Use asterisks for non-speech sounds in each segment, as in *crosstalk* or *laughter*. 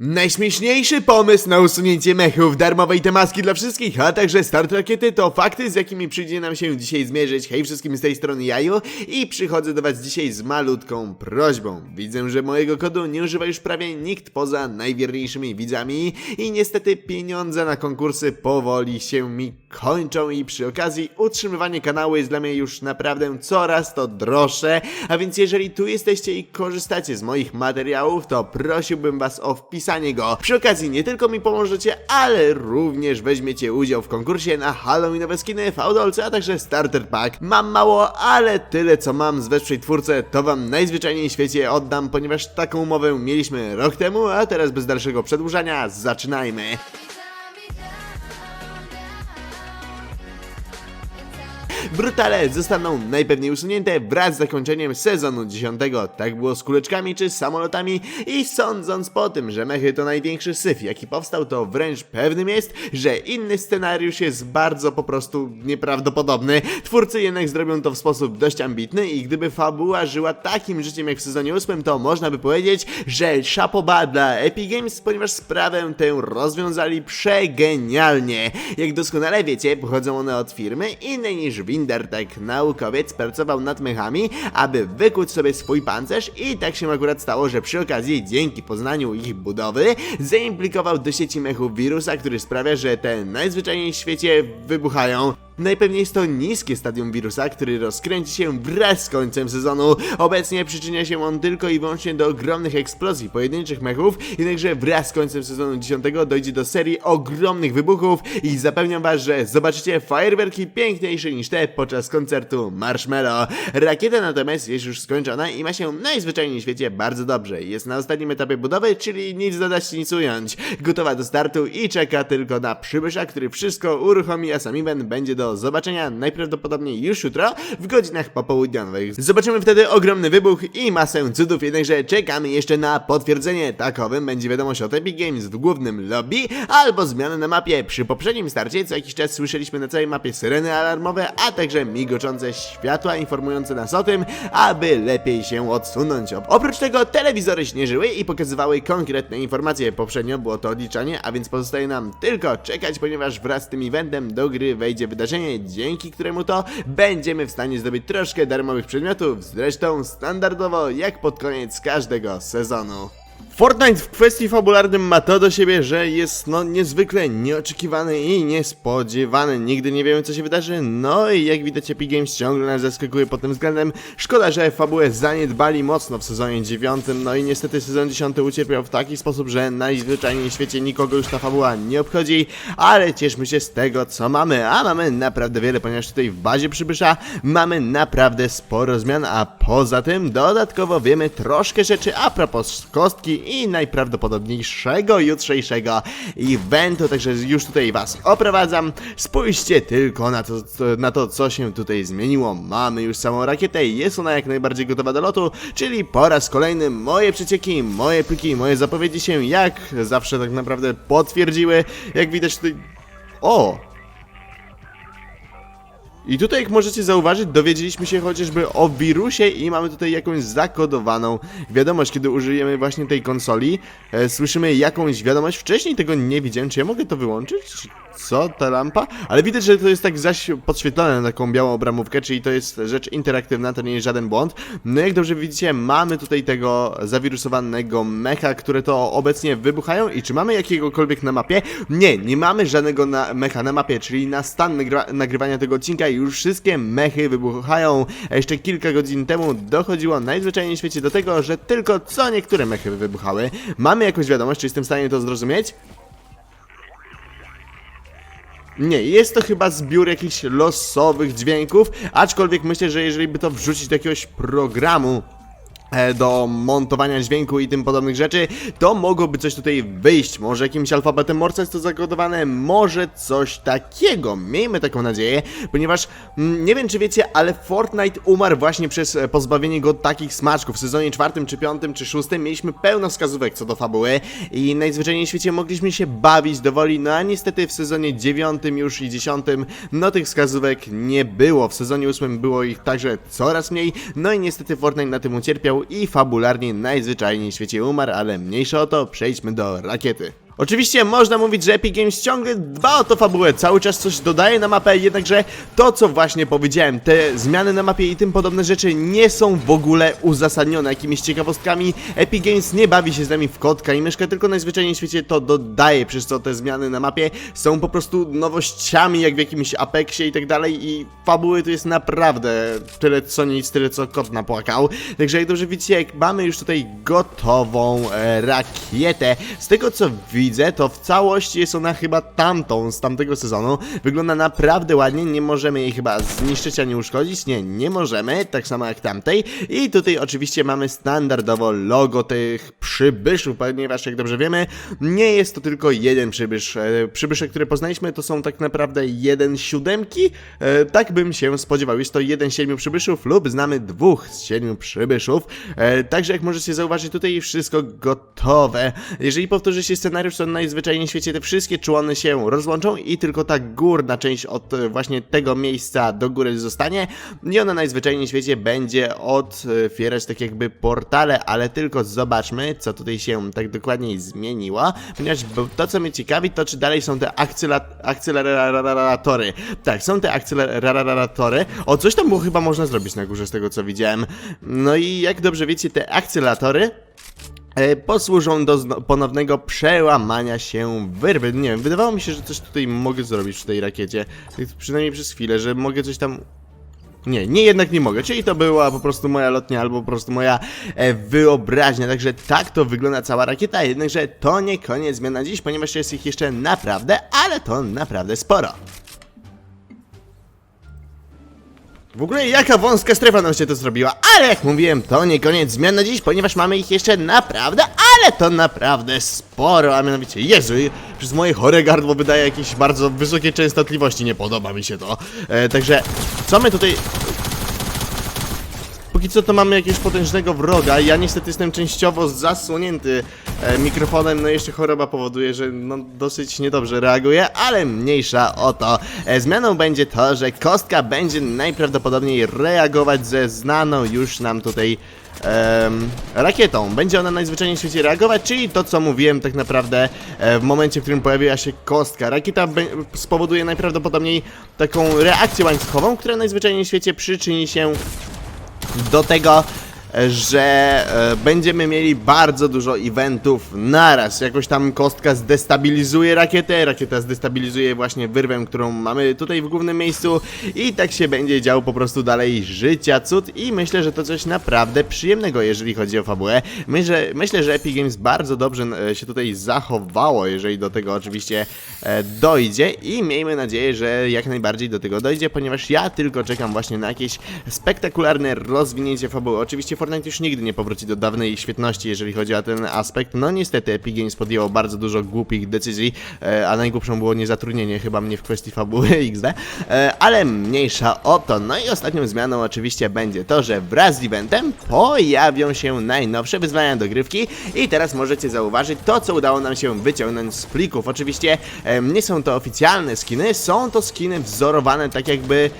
Najśmieszniejszy pomysł na usunięcie mechów, darmowej temaski dla wszystkich, a także start rakiety to fakty, z jakimi przyjdzie nam się dzisiaj zmierzyć. Hej wszystkim z tej strony Jaju i przychodzę do was dzisiaj z malutką prośbą. Widzę, że mojego kodu nie używa już prawie nikt poza najwierniejszymi widzami i niestety pieniądze na konkursy powoli się mi kończą i przy okazji utrzymywanie kanału jest dla mnie już naprawdę coraz to droższe, a więc jeżeli tu jesteście i korzystacie z moich materiałów, to prosiłbym was o wpisanie go. Przy okazji nie tylko mi pomożecie, ale również weźmiecie udział w konkursie na halloweenowe skiny, fałdolce, a także starter pack. Mam mało, ale tyle co mam z wesprzej twórcę, to wam najzwyczajniej w świecie oddam, ponieważ taką umowę mieliśmy rok temu, a teraz bez dalszego przedłużania zaczynajmy. Brutale zostaną najpewniej usunięte wraz z zakończeniem sezonu 10. Tak było z kuleczkami czy samolotami i sądząc po tym, że mechy to największy syf jaki powstał, to wręcz pewnym jest, że inny scenariusz jest bardzo po prostu nieprawdopodobny. Twórcy jednak zrobią to w sposób dość ambitny i gdyby fabuła żyła takim życiem jak w sezonie 8, to można by powiedzieć, że szapoba dla Epic Games, ponieważ sprawę tę rozwiązali przegenialnie. Jak doskonale wiecie, pochodzą one od firmy innej niż Windertech. Naukowiec pracował nad mechami, aby wykuć sobie swój pancerz i tak się akurat stało, że przy okazji, dzięki poznaniu ich budowy, zaimplikował do sieci mechów wirusa, który sprawia, że te najzwyczajniej w świecie wybuchają. Najpewniej jest to niskie stadium wirusa, który rozkręci się wraz z końcem sezonu. Obecnie przyczynia się on tylko i wyłącznie do ogromnych eksplozji pojedynczych mechów, jednakże wraz z końcem sezonu 10 dojdzie do serii ogromnych wybuchów i zapewniam was, że zobaczycie fajerwerki piękniejsze niż te podczas koncertu Marshmallow. Rakieta natomiast jest już skończona i ma się najzwyczajniej w świecie bardzo dobrze. Jest na ostatnim etapie budowy, czyli nic dodać, nic ująć. Gotowa do startu i czeka tylko na przybysza, który wszystko uruchomi, a sam event będzie do zobaczenia najprawdopodobniej już jutro w godzinach popołudniowych. Zobaczymy wtedy ogromny wybuch i masę cudów, jednakże czekamy jeszcze na potwierdzenie. Takowym będzie wiadomość od Epic Games w głównym lobby albo zmiany na mapie. Przy poprzednim starcie co jakiś czas słyszeliśmy na całej mapie syreny alarmowe, a także migoczące światła informujące nas o tym, aby lepiej się odsunąć. Oprócz tego telewizory śnieżyły i pokazywały konkretne informacje. Poprzednio było to odliczanie, a więc pozostaje nam tylko czekać, ponieważ wraz z tym eventem do gry wejdzie wydarzenie, dzięki któremu to będziemy w stanie zdobyć troszkę darmowych przedmiotów, zresztą standardowo jak pod koniec każdego sezonu. Fortnite w kwestii fabularnym ma to do siebie, że jest no niezwykle nieoczekiwany i niespodziewany. Nigdy nie wiemy co się wydarzy, no i jak widać Epic Games ciągle nas zaskakuje pod tym względem. Szkoda, że fabułę zaniedbali mocno w sezonie 9, no i niestety sezon 10 ucierpiał w taki sposób, że najzwyczajniej w świecie nikogo już ta fabuła nie obchodzi, ale cieszmy się z tego co mamy, a mamy naprawdę wiele, ponieważ tutaj w bazie przybysza mamy naprawdę sporo zmian, a poza tym dodatkowo wiemy troszkę rzeczy a propos kostki i najprawdopodobniejszego jutrzejszego eventu, także już tutaj was oprowadzam. Spójrzcie tylko na to, na to, co się tutaj zmieniło. Mamy już samą rakietę i jest ona jak najbardziej gotowa do lotu, czyli po raz kolejny moje przecieki, moje pliki, moje zapowiedzi się jak zawsze tak naprawdę potwierdziły. Jak widać tutaj... O! I tutaj, jak możecie zauważyć, dowiedzieliśmy się chociażby o wirusie i mamy tutaj jakąś zakodowaną wiadomość, kiedy użyjemy właśnie tej konsoli. E, słyszymy jakąś wiadomość. Wcześniej tego nie widziałem. Czy ja mogę to wyłączyć? Co? Ta lampa? Ale widać, że to jest tak zaś podświetlone na taką białą obramówkę, czyli to jest rzecz interaktywna, to nie jest żaden błąd. No jak dobrze widzicie, mamy tutaj tego zawirusowanego mecha, które to obecnie wybuchają i czy mamy jakiegokolwiek na mapie? Nie, nie mamy żadnego na mecha na mapie, czyli na stan nagrywa nagrywania tego odcinka już wszystkie mechy wybuchają. A jeszcze kilka godzin temu dochodziło najzwyczajniej w świecie do tego, że tylko co niektóre mechy wybuchały. Mamy jakąś wiadomość, czy jestem w stanie to zrozumieć? Nie, jest to chyba zbiór jakichś losowych dźwięków, aczkolwiek myślę, że jeżeli by to wrzucić do jakiegoś programu do montowania dźwięku i tym podobnych rzeczy, to mogłoby coś tutaj wyjść. Może jakimś alfabetem Morse jest to zakodowane, może coś takiego. Miejmy taką nadzieję, ponieważ mm, nie wiem czy wiecie, ale Fortnite umarł właśnie przez e, pozbawienie go takich smaczków. W sezonie czwartym, czy piątym, czy szóstym mieliśmy pełno wskazówek co do fabuły i najzwyczajniej w świecie mogliśmy się bawić dowoli, no a niestety w sezonie dziewiątym już i dziesiątym, no tych wskazówek nie było. W sezonie ósmym było ich także coraz mniej, no i niestety Fortnite na tym ucierpiał i fabularnie najzwyczajniej w świecie umarł, ale mniejsza o to, przejdźmy do rakiety. Oczywiście można mówić, że Epic Games ciągle dba o to fabułę, cały czas coś dodaje na mapę, jednakże to co właśnie powiedziałem, te zmiany na mapie i tym podobne rzeczy nie są w ogóle uzasadnione jakimiś ciekawostkami. Epic Games nie bawi się z nami w kotka i myszkę, tylko najzwyczajniej w świecie to dodaje, przez co te zmiany na mapie są po prostu nowościami, jak w jakimś Apexie i tak dalej i fabuły to jest naprawdę tyle co nic, tyle co kot napłakał. Także jak dobrze widzicie, mamy już tutaj gotową e, rakietę, z tego co widzę, to w całości jest ona chyba tamtą z tamtego sezonu. Wygląda naprawdę ładnie, nie możemy jej chyba zniszczyć ani uszkodzić, nie, nie możemy, tak samo jak tamtej. I tutaj oczywiście mamy standardowo logo tych przybyszów, ponieważ jak dobrze wiemy, nie jest to tylko jeden przybysz. E, Przybysze, które poznaliśmy, to są tak naprawdę jeden siódemki, e, tak bym się spodziewał. Jest to jeden z siedmiu przybyszów lub znamy dwóch z siedmiu przybyszów. E, Także jak możecie zauważyć, tutaj wszystko gotowe. Jeżeli powtórzy się scenariusz, to najzwyczajniej w świecie te wszystkie człony się rozłączą i tylko ta górna część od właśnie tego miejsca do góry zostanie i ona najzwyczajniej w świecie będzie otwierać tak jakby portale, ale tylko zobaczmy, co tutaj się tak dokładniej zmieniło, ponieważ to, co mnie ciekawi, to czy dalej są te akceleratory. Tak, są te akceleratory. O, coś tam było chyba można zrobić na górze z tego, co widziałem. No i jak dobrze wiecie, te akceleratory e, posłużą do ponownego przełamania się wyrwy. Nie wiem, wydawało mi się, że coś tutaj mogę zrobić w tej rakiecie. Przynajmniej przez chwilę, że mogę coś tam nie, nie jednak nie mogę, czyli to była po prostu moja lotnia albo po prostu moja e, wyobraźnia, także tak to wygląda cała rakieta, jednakże to nie koniec zmian na dziś, ponieważ jest ich jeszcze naprawdę, ale to naprawdę sporo. W ogóle jaka wąska strefa nam się to zrobiła, ale jak mówiłem, to nie koniec zmian na dziś, ponieważ mamy ich jeszcze naprawdę, ale to naprawdę sporo, a mianowicie, Jezu, przez moje chore gardło wydaje jakieś bardzo wysokie częstotliwości, nie podoba mi się to. E, także, co my tutaj... Póki co to mamy jakiegoś potężnego wroga, ja niestety jestem częściowo zasłonięty e, mikrofonem, no jeszcze choroba powoduje, że no dosyć niedobrze reaguję, ale mniejsza o to. E, zmianą będzie to, że kostka będzie najprawdopodobniej reagować ze znaną już nam tutaj rakietą. Będzie ona najzwyczajniej w świecie reagować, czyli to co mówiłem tak naprawdę e, w momencie, w którym pojawiła się kostka. Rakieta spowoduje najprawdopodobniej taką reakcję łańcuchową, która najzwyczajniej w świecie przyczyni się do tego, że e, będziemy mieli bardzo dużo eventów naraz. Jakoś tam kostka zdestabilizuje rakietę, rakieta zdestabilizuje właśnie wyrwę, którą mamy tutaj w głównym miejscu i tak się będzie działo po prostu dalej życia cud i myślę, że to coś naprawdę przyjemnego, jeżeli chodzi o fabułę. Myślę, myślę że Epic Games bardzo dobrze e, się tutaj zachowało, jeżeli do tego oczywiście e, dojdzie i miejmy nadzieję, że jak najbardziej do tego dojdzie, ponieważ ja tylko czekam właśnie na jakieś spektakularne rozwinięcie fabuły. Oczywiście Fortnite już nigdy nie powróci do dawnej świetności, jeżeli chodzi o ten aspekt. No niestety Epic Games podjęło bardzo dużo głupich decyzji, e, a najgłupszą było niezatrudnienie chyba mnie w kwestii fabuły *laughs* XD, e, ale mniejsza o to. No i ostatnią zmianą oczywiście będzie to, że wraz z eventem pojawią się najnowsze wyzwania do grywki i teraz możecie zauważyć to, co udało nam się wyciągnąć z plików. Oczywiście nie są to oficjalne skiny, są to skiny wzorowane tak jakby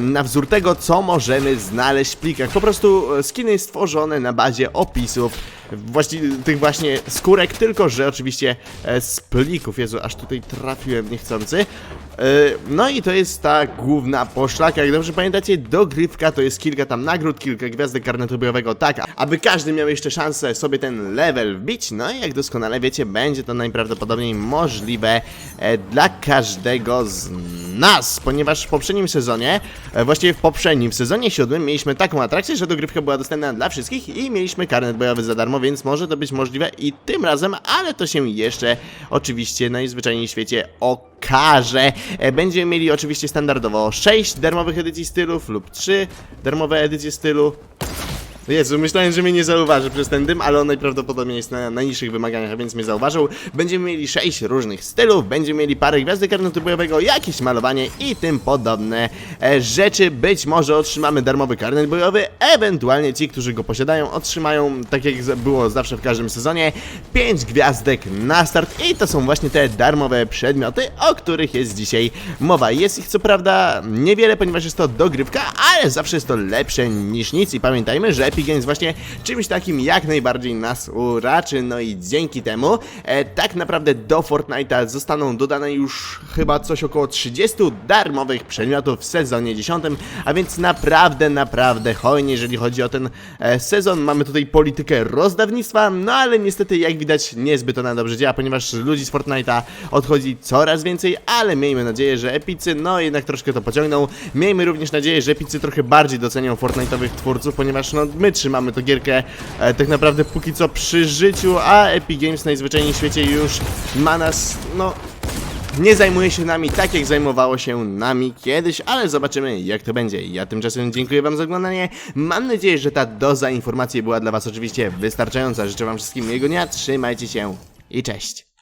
na wzór tego, co możemy znaleźć w plikach. Po prostu e, skiny stworzone na bazie opisów właściwie tych właśnie skórek, tylko że oczywiście e, z plików. Jezu, aż tutaj trafiłem niechcący. E, No i to jest ta główna poszlaka. Jak dobrze pamiętacie, dogrywka to jest kilka tam nagród, kilka gwiazdek karnetu bojowego, tak, aby każdy miał jeszcze szansę sobie ten level wbić. No i jak doskonale wiecie, będzie to najprawdopodobniej możliwe dla każdego z nas, ponieważ w poprzednim sezonie, właściwie w poprzednim w sezonie siódmym mieliśmy taką atrakcję, że dogrywka była dostępna dla wszystkich i mieliśmy karnet bojowy za darmo, więc może to być możliwe i tym razem, ale to się jeszcze oczywiście najzwyczajniej w świecie okaże. E, Będziemy mieli oczywiście standardowo 6 darmowych edycji stylów lub 3 darmowe edycje stylu. Jezu, myślałem, że mnie nie zauważy przez ten dym, ale on najprawdopodobniej jest na najniższych wymaganiach, a więc mnie zauważył. Będziemy mieli 6 różnych stylów, będziemy mieli parę gwiazdek karnetu bojowego, jakieś malowanie i tym podobne e, rzeczy. Być może otrzymamy darmowy karnet bojowy, ewentualnie ci, którzy go posiadają, otrzymają, tak jak było zawsze w każdym sezonie, 5 gwiazdek na start i to są właśnie te darmowe przedmioty, o których jest dzisiaj mowa. Jest ich co prawda niewiele, ponieważ jest to dogrywka, ale zawsze jest to lepsze niż nic i pamiętajmy, że Epic Games właśnie czymś takim jak najbardziej nas uraczy, no i dzięki temu e, tak naprawdę do Fortnite'a zostaną dodane już chyba coś około 30 darmowych przedmiotów w sezonie 10, a więc naprawdę, naprawdę hojnie, jeżeli chodzi o ten e, sezon. Mamy tutaj politykę rozdawnictwa, no ale niestety jak widać niezbyt ona dobrze działa, ponieważ ludzi z Fortnite'a odchodzi coraz więcej, ale miejmy nadzieję, że Epicy no jednak troszkę to pociągną. Miejmy również nadzieję, że Epicy trochę bardziej docenią Fortnite'owych twórców, ponieważ no my trzymamy tę gierkę e, tak naprawdę póki co przy życiu, a Epic Games najzwyczajniej w świecie już ma nas, no nie zajmuje się nami tak, jak zajmowało się nami kiedyś, ale zobaczymy, jak to będzie. Ja tymczasem dziękuję Wam za oglądanie. Mam nadzieję, że ta doza informacji była dla Was oczywiście wystarczająca. Życzę Wam wszystkim miłego dnia, trzymajcie się i cześć.